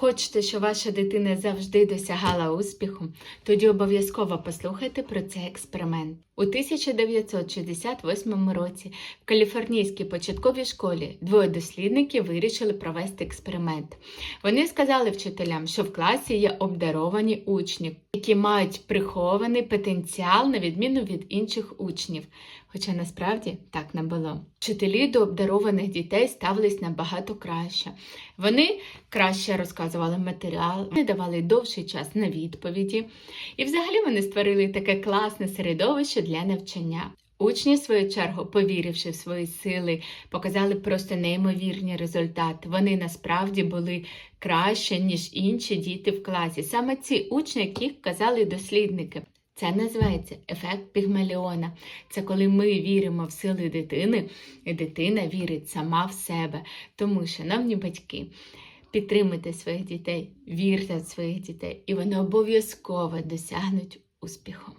Хочете, щоб ваша дитина завжди досягала успіху? Тоді обов'язково послухайте про цей експеримент. У 1968 році в каліфорнійській початковій школі двоє дослідників вирішили провести експеримент. Вони сказали вчителям, що в класі є обдаровані учні, які мають прихований потенціал на відміну від інших учнів. Хоча насправді так не було. Вчителі до обдарованих дітей ставились набагато краще. Вони краще розказували матеріал, вони давали довший час на відповіді. І взагалі вони створили таке класне середовище для навчання. Учні, в свою чергу, повіривши в свої сили, показали просто неймовірні результати. Вони насправді були краще, ніж інші діти в класі. Саме ці учні, яких казали дослідники. Це називається ефект Пігмаліона. Це коли ми віримо в сили дитини, і дитина вірить сама в себе. Тому, шановні батьки, підтримуйте своїх дітей, вірте в своїх дітей, і вони обов'язково досягнуть успіху.